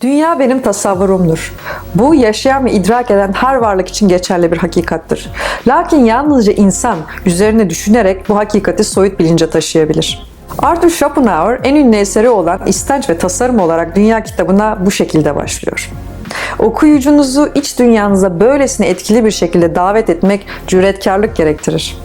Dünya benim tasavvurumdur. Bu yaşayan ve idrak eden her varlık için geçerli bir hakikattir. Lakin yalnızca insan üzerine düşünerek bu hakikati soyut bilince taşıyabilir. Arthur Schopenhauer en ünlü eseri olan İstenç ve Tasarım olarak Dünya kitabına bu şekilde başlıyor. Okuyucunuzu iç dünyanıza böylesine etkili bir şekilde davet etmek cüretkarlık gerektirir.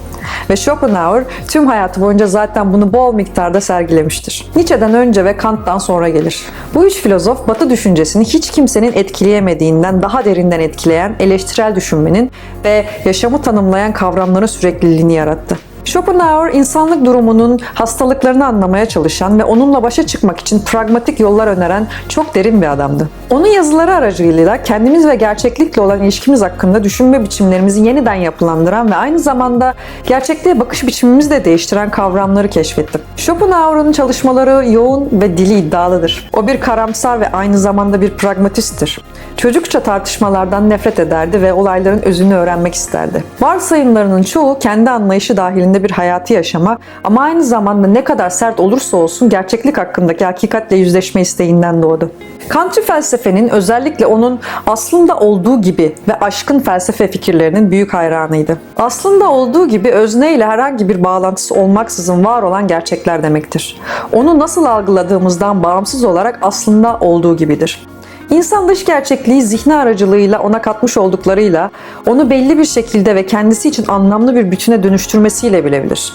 Ve Schopenhauer tüm hayatı boyunca zaten bunu bol miktarda sergilemiştir. Nietzsche'den önce ve Kant'tan sonra gelir. Bu üç filozof Batı düşüncesini hiç kimsenin etkileyemediğinden daha derinden etkileyen eleştirel düşünmenin ve yaşamı tanımlayan kavramların sürekliliğini yarattı. Schopenhauer insanlık durumunun hastalıklarını anlamaya çalışan ve onunla başa çıkmak için pragmatik yollar öneren çok derin bir adamdı. Onun yazıları aracılığıyla kendimiz ve gerçeklikle olan ilişkimiz hakkında düşünme biçimlerimizi yeniden yapılandıran ve aynı zamanda gerçekliğe bakış biçimimizi de değiştiren kavramları keşfettim. Schopenhauer'ın çalışmaları yoğun ve dili iddialıdır. O bir karamsar ve aynı zamanda bir pragmatisttir. Çocukça tartışmalardan nefret ederdi ve olayların özünü öğrenmek isterdi. Varsayımlarının çoğu kendi anlayışı dahilinde bir hayatı yaşama ama aynı zamanda ne kadar sert olursa olsun gerçeklik hakkındaki hakikatle yüzleşme isteğinden doğdu. Kantçı felsefenin özellikle onun aslında olduğu gibi ve aşkın felsefe fikirlerinin büyük hayranıydı. Aslında olduğu gibi özne ile herhangi bir bağlantısı olmaksızın var olan gerçekler demektir. Onu nasıl algıladığımızdan bağımsız olarak aslında olduğu gibidir. İnsan dış gerçekliği zihni aracılığıyla ona katmış olduklarıyla onu belli bir şekilde ve kendisi için anlamlı bir bütüne dönüştürmesiyle bilebilir.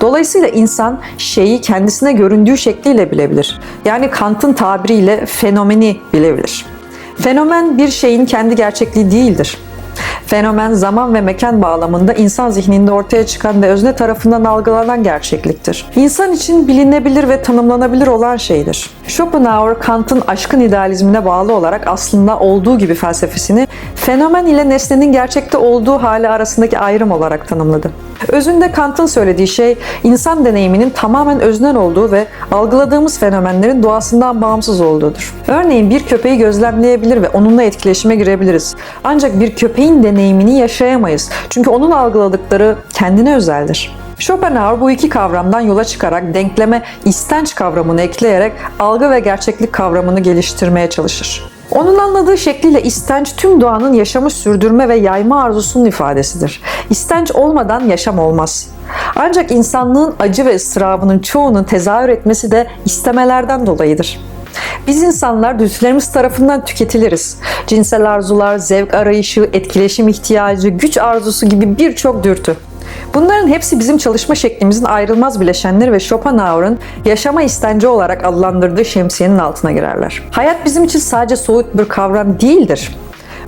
Dolayısıyla insan şeyi kendisine göründüğü şekliyle bilebilir. Yani Kant'ın tabiriyle fenomeni bilebilir. Fenomen bir şeyin kendi gerçekliği değildir. Fenomen zaman ve mekan bağlamında insan zihninde ortaya çıkan ve özne tarafından algılanan gerçekliktir. İnsan için bilinebilir ve tanımlanabilir olan şeydir. Schopenhauer, Kant'ın aşkın idealizmine bağlı olarak aslında olduğu gibi felsefesini fenomen ile nesnenin gerçekte olduğu hali arasındaki ayrım olarak tanımladı. Özünde Kant'ın söylediği şey insan deneyiminin tamamen öznel olduğu ve algıladığımız fenomenlerin doğasından bağımsız olduğudur. Örneğin bir köpeği gözlemleyebilir ve onunla etkileşime girebiliriz. Ancak bir köpeğin deneyimini yaşayamayız. Çünkü onun algıladıkları kendine özeldir. Schopenhauer bu iki kavramdan yola çıkarak denkleme istenç kavramını ekleyerek algı ve gerçeklik kavramını geliştirmeye çalışır. Onun anladığı şekliyle istenç tüm doğanın yaşamı sürdürme ve yayma arzusunun ifadesidir. İstenç olmadan yaşam olmaz. Ancak insanlığın acı ve ıstırabının çoğunun tezahür etmesi de istemelerden dolayıdır. Biz insanlar dürtülerimiz tarafından tüketiliriz. Cinsel arzular, zevk arayışı, etkileşim ihtiyacı, güç arzusu gibi birçok dürtü. Bunların hepsi bizim çalışma şeklimizin ayrılmaz bileşenleri ve Schopenhauer'ın yaşama istenci olarak adlandırdığı şemsiyenin altına girerler. Hayat bizim için sadece soğut bir kavram değildir.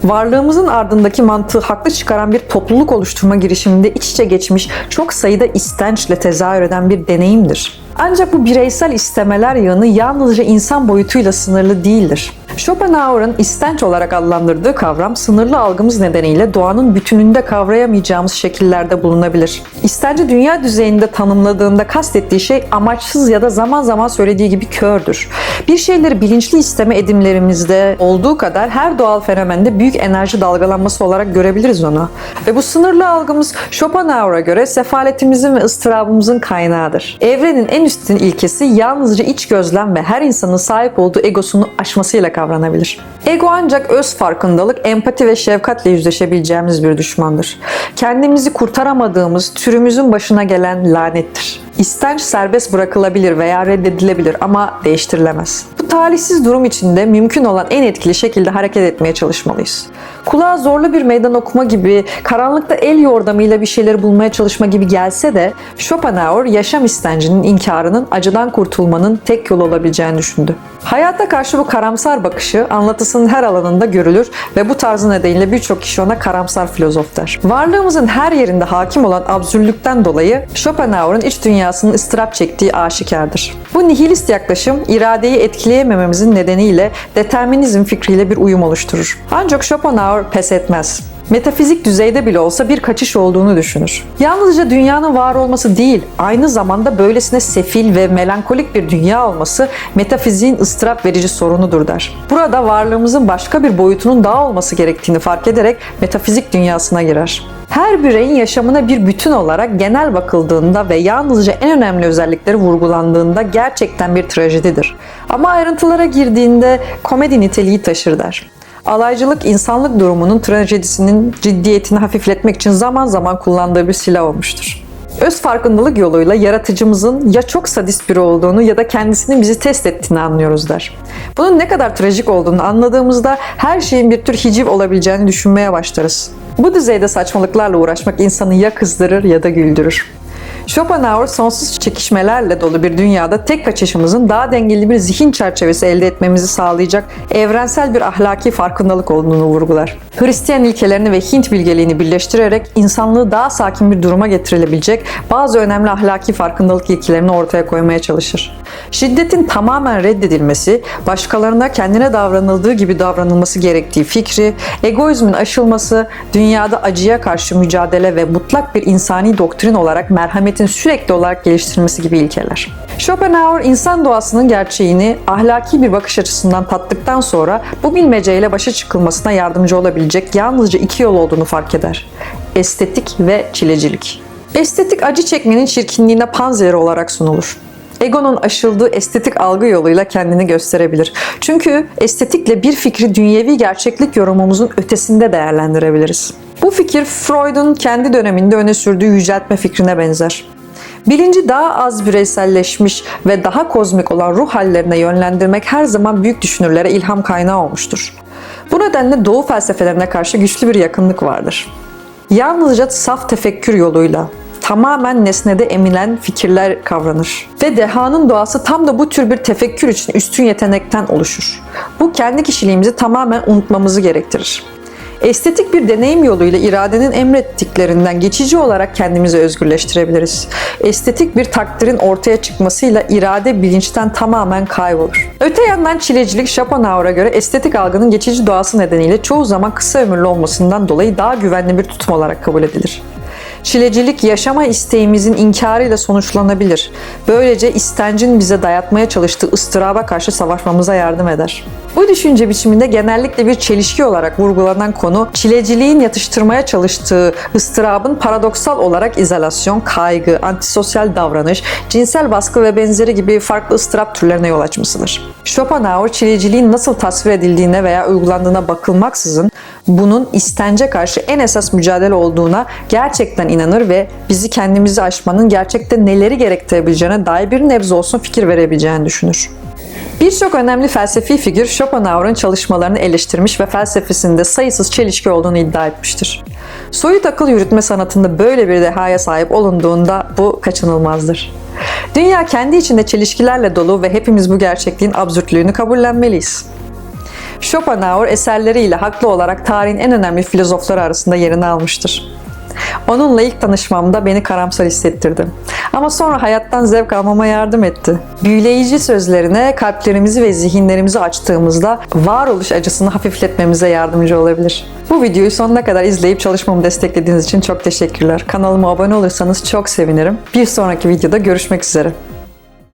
Varlığımızın ardındaki mantığı haklı çıkaran bir topluluk oluşturma girişiminde iç içe geçmiş çok sayıda istençle tezahür eden bir deneyimdir. Ancak bu bireysel istemeler yığını yalnızca insan boyutuyla sınırlı değildir. Schopenhauer'ın istenç olarak adlandırdığı kavram sınırlı algımız nedeniyle doğanın bütününde kavrayamayacağımız şekillerde bulunabilir. İstenci dünya düzeyinde tanımladığında kastettiği şey amaçsız ya da zaman zaman söylediği gibi kördür. Bir şeyleri bilinçli isteme edimlerimizde olduğu kadar her doğal fenomende büyük enerji dalgalanması olarak görebiliriz onu. Ve bu sınırlı algımız Schopenhauer'a göre sefaletimizin ve ıstırabımızın kaynağıdır. Evrenin en üstün ilkesi yalnızca iç gözlem ve her insanın sahip olduğu egosunu aşmasıyla kavranabilir. Ego ancak öz farkındalık, empati ve şefkatle yüzleşebileceğimiz bir düşmandır. Kendimizi kurtaramadığımız türümüzün başına gelen lanettir. İstenç serbest bırakılabilir veya reddedilebilir ama değiştirilemez. Bu talihsiz durum içinde mümkün olan en etkili şekilde hareket etmeye çalışmalıyız. Kulağa zorlu bir meydan okuma gibi, karanlıkta el yordamıyla bir şeyleri bulmaya çalışma gibi gelse de Schopenhauer yaşam istencinin inkarının acıdan kurtulmanın tek yolu olabileceğini düşündü. Hayata karşı bu karamsar bakışı anlatısının her alanında görülür ve bu tarzı nedeniyle birçok kişi ona karamsar filozof der. Varlığımızın her yerinde hakim olan absürlükten dolayı Schopenhauer'ın iç dünyasının ıstırap çektiği aşikardır. Bu nihilist yaklaşım iradeyi etkileyemememizin nedeniyle determinizm fikriyle bir uyum oluşturur. Ancak Schopenhauer pes etmez metafizik düzeyde bile olsa bir kaçış olduğunu düşünür. Yalnızca dünyanın var olması değil, aynı zamanda böylesine sefil ve melankolik bir dünya olması metafiziğin ıstırap verici sorunudur der. Burada varlığımızın başka bir boyutunun daha olması gerektiğini fark ederek metafizik dünyasına girer. Her bireyin yaşamına bir bütün olarak genel bakıldığında ve yalnızca en önemli özellikleri vurgulandığında gerçekten bir trajedidir. Ama ayrıntılara girdiğinde komedi niteliği taşır der. Alaycılık insanlık durumunun trajedisinin ciddiyetini hafifletmek için zaman zaman kullandığı bir silah olmuştur. Öz farkındalık yoluyla yaratıcımızın ya çok sadist biri olduğunu ya da kendisinin bizi test ettiğini anlıyoruz der. Bunun ne kadar trajik olduğunu anladığımızda her şeyin bir tür hiciv olabileceğini düşünmeye başlarız. Bu düzeyde saçmalıklarla uğraşmak insanı ya kızdırır ya da güldürür. Schopenhauer sonsuz çekişmelerle dolu bir dünyada tek kaçışımızın daha dengeli bir zihin çerçevesi elde etmemizi sağlayacak evrensel bir ahlaki farkındalık olduğunu vurgular. Hristiyan ilkelerini ve Hint bilgeliğini birleştirerek insanlığı daha sakin bir duruma getirilebilecek bazı önemli ahlaki farkındalık ilkelerini ortaya koymaya çalışır. Şiddetin tamamen reddedilmesi, başkalarına kendine davranıldığı gibi davranılması gerektiği fikri, egoizmin aşılması, dünyada acıya karşı mücadele ve mutlak bir insani doktrin olarak merhametin sürekli olarak geliştirilmesi gibi ilkeler. Schopenhauer insan doğasının gerçeğini ahlaki bir bakış açısından tattıktan sonra bu bilmeceyle başa çıkılmasına yardımcı olabilecek yalnızca iki yol olduğunu fark eder. Estetik ve çilecilik. Estetik acı çekmenin çirkinliğine panzehri olarak sunulur. Egonun aşıldığı estetik algı yoluyla kendini gösterebilir. Çünkü estetikle bir fikri dünyevi gerçeklik yorumumuzun ötesinde değerlendirebiliriz. Bu fikir Freud'un kendi döneminde öne sürdüğü yüceltme fikrine benzer. Bilinci daha az bireyselleşmiş ve daha kozmik olan ruh hallerine yönlendirmek her zaman büyük düşünürlere ilham kaynağı olmuştur. Bu nedenle Doğu felsefelerine karşı güçlü bir yakınlık vardır. Yalnızca saf tefekkür yoluyla, tamamen nesnede emilen fikirler kavranır. Ve dehanın doğası tam da bu tür bir tefekkür için üstün yetenekten oluşur. Bu kendi kişiliğimizi tamamen unutmamızı gerektirir. Estetik bir deneyim yoluyla iradenin emrettiklerinden geçici olarak kendimizi özgürleştirebiliriz. Estetik bir takdirin ortaya çıkmasıyla irade bilinçten tamamen kaybolur. Öte yandan çilecilik Schopenhauer'a göre estetik algının geçici doğası nedeniyle çoğu zaman kısa ömürlü olmasından dolayı daha güvenli bir tutum olarak kabul edilir. Çilecilik yaşama isteğimizin inkarıyla sonuçlanabilir. Böylece istencin bize dayatmaya çalıştığı ıstıraba karşı savaşmamıza yardım eder. Bu düşünce biçiminde genellikle bir çelişki olarak vurgulanan konu, çileciliğin yatıştırmaya çalıştığı ıstırabın paradoksal olarak izolasyon, kaygı, antisosyal davranış, cinsel baskı ve benzeri gibi farklı ıstırap türlerine yol açmasıdır. Schopenhauer, çileciliğin nasıl tasvir edildiğine veya uygulandığına bakılmaksızın bunun istence karşı en esas mücadele olduğuna gerçekten inanır ve bizi kendimizi aşmanın gerçekte neleri gerektirebileceğine dair bir nebze olsun fikir verebileceğini düşünür. Birçok önemli felsefi figür Schopenhauer'ın çalışmalarını eleştirmiş ve felsefesinde sayısız çelişki olduğunu iddia etmiştir. Soyut akıl yürütme sanatında böyle bir dehaya sahip olunduğunda bu kaçınılmazdır. Dünya kendi içinde çelişkilerle dolu ve hepimiz bu gerçekliğin absürtlüğünü kabullenmeliyiz. Schopenhauer eserleriyle haklı olarak tarihin en önemli filozofları arasında yerini almıştır. Onunla ilk tanışmamda beni karamsar hissettirdi. Ama sonra hayattan zevk almama yardım etti. Büyüleyici sözlerine kalplerimizi ve zihinlerimizi açtığımızda varoluş acısını hafifletmemize yardımcı olabilir. Bu videoyu sonuna kadar izleyip çalışmamı desteklediğiniz için çok teşekkürler. Kanalıma abone olursanız çok sevinirim. Bir sonraki videoda görüşmek üzere.